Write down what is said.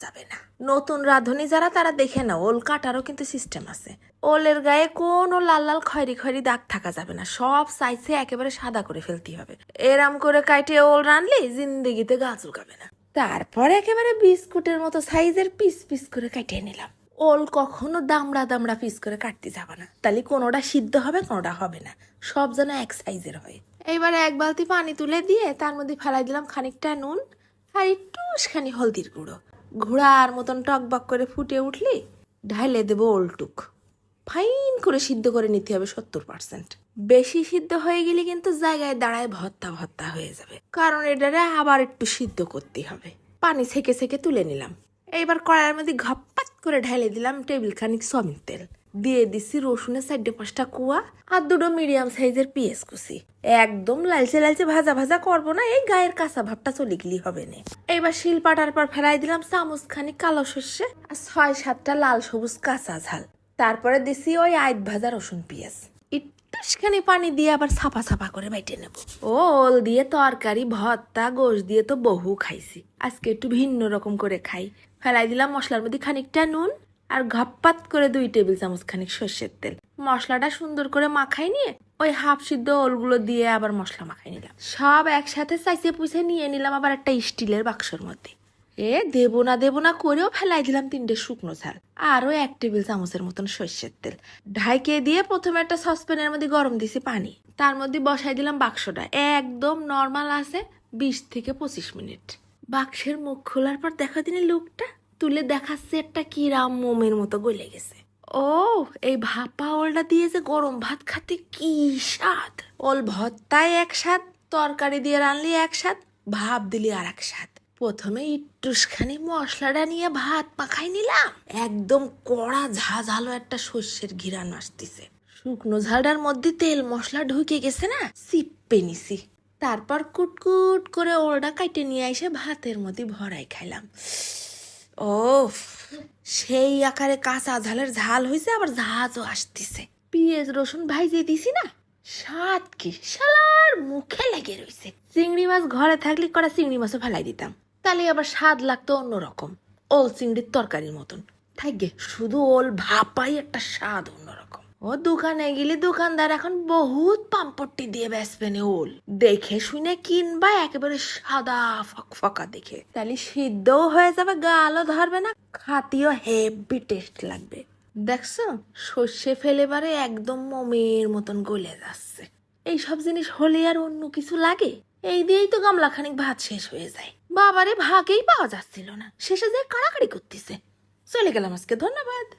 যাবে না। নতুন রাঁধুনি যারা, তারা দেখে না ওল কাটারও কিন্তু সিস্টেম আছে। ওলের গায়ে কোনো লাল লাল খয়রি খয়রি দাগ থাকা যাবে না। সব সাইজে একেবারে সাদা করে ফেলতে হবে। এরাম করে কাইটে ওল রানলে জিন্দেগিতে গাছ উগাবে না। তারপর একেবারে বিস্কুটের মতো সাইজের পিস পিস করে কাটিয়ে নিলাম। ওল কখনো দামড়া দামড়া পিস করে কাটতে যাবে না। তাহলে কোনোটা সিদ্ধ হবে, কোনোটা হবে না। সব যেন এক সাইজের হয়। এইবার এক বালতি পানি তুলে দিয়ে তার মধ্যে ফেলাই দিলাম খানিকটা নুন আর একটুখানি হলদির গুঁড়ো। ঘোড়ার মতন টকবক করে ফুটে উঠলি, ঢাইলে দেব ওলটুক। ফাইন করে সিদ্ধ করে নিতে হবে সত্তর পার্সেন্ট বেশি সিদ্ধ হয়ে গেলে কিন্তু জায়গায় দাঁড়ায় ভত্তা ভত্তা হয়ে যাবে। কারণ এটারে আবার একটু সিদ্ধ করতে হবে। পানি ছেঁকে ছেঁকে তুলে নিলাম। এইবার কড়াইয়ের মধ্যে ঘপ্পাত করে ঢেলে দিলাম টেবিল খানিক তেল। দিয়ে দিছি রসুনের সাইডে পাঁচটা কুয়া আর দুটো মিডিয়াম সাইজের পেঁয়াজ কুচি। একদম লালচে লালচে ভাজা ভাজা করব না, এই গায়ের কাঁচা ভাবটা চলে গেলি হবে না। এইবার শিল পাটার পর ফেলাই দিলাম চামচ খানিক কালো সর্ষে আর ছয় সাতটা লাল সবুজ কাঁচা ঝাল। তারপরে দিছি ওই আইত ভাজা রসুন পেঁয়াজ। একটুখানি পানি দিয়ে আবার ছাপা ছাপা করে বাইটে নেব। ওল দিয়ে তরকারি, ভর্তা, গোশ দিয়ে তো বহু খাইছি। আজকে একটু ভিন্ন রকম করে খাই। ফেলাই দিলাম মশলার মধ্যে খানিকটা নুন আর ঘপ্পাত করে দুই টেবিল চামচ খানিক সর্ষের তেল। মশলাটা সুন্দর করে মাখাই নিয়ে ওই হাফ সিদ্ধ ওলগুলো দিয়ে আবার মশলা মাখাই নিলাম। সব একসাথে চাইছে পুষে নিয়ে নিলাম আবার একটা স্টিলের বাক্সর মধ্যে। এ দেবো না দেবো না করেও ফেলাই দিলাম তিনটে শুকনো ঝাল, আরও এক টেবিল চামচের মতন সর্ষের তেল। ঢাইকে দিয়ে প্রথমে একটা সসপ্যানের মধ্যে গরম দিছি পানি। তার মধ্যে বসাই দিলাম বাক্সটা। একদম নর্মাল আছে বিশ থেকে পঁচিশ মিনিট। বাক্সের মুখ খোলার পর দেখা দিনে লোকটা। তুলে দেখাচ্ছে একটা কিরাম মোমের মতো গলে গেছে। ও, এই ভাপা ওলটা দিয়ে যে গরম ভাত খাতে কি স্বাদ। ওল ভর্তায় এক স্বাদ, তরকারি দিয়ে রানলি এক স্বাদ, ভাপ দিলি আর এক স্বাদ। প্রথমে একটুখানি মশলাটা নিয়ে ভাত মাখাই নিলাম। একদম কড়া ঝাঝালো একটা শস্যের ঘিরান আসতেছে। শুকনো ঝালটার মধ্যে তেল মশলা ঢুকে গেছে না চিপ্পে নিছি। তারপর কুটকুট করে ওলটা কাইটে নিয়ে এসে ভাতের মধ্যে ভরাই খাইলাম। ও সেই আকারে কাঁচা ঝালের ঝাল হয়েছে আবার ঝাঁজও আসতেছে। পিঁয়াজ, রসুন ভাইজে দিছি না? স্বাদ কি? শালার মুখে লেগে রয়েছে চিংড়ি মাছ ঘরে থাকলে কটা চিংড়ি মাছও ফেলাই দিতাম। তাহলে আবার স্বাদ লাগতো অন্যরকম, ওল চিংড়ির তরকারির মতন। থাকবে শুধু ওল ভাপাই একটা স্বাদ অন্যরকম। ও দোকানে গেলে দোকানদার এখন বহুত পাম্পট্টি দিয়ে বেসবে নে ওল। দেখে শুনে কিনবা, একেবারে সাদা ফকফকা দেখে। তাহলে সিদ্ধও হয়ে যাবে, গালও ধরবে না, খাতিও হেভি টেস্ট লাগবে। দেখছ? সর্ষে ফেলে বারে একদম মোমের মতন গলে যাচ্ছে। এই সব জিনিস হলে আর অন্য কিছু লাগে? এই দিয়েই তো গামলা খানিক ভাত শেষ হয়ে যায়। বাবারে ভাগেই পাওয়া যাচ্ছিল না। শেষে যে কাড়াকাড়ি করতেছে। চলে গেলাম আজকে, ধন্যবাদ।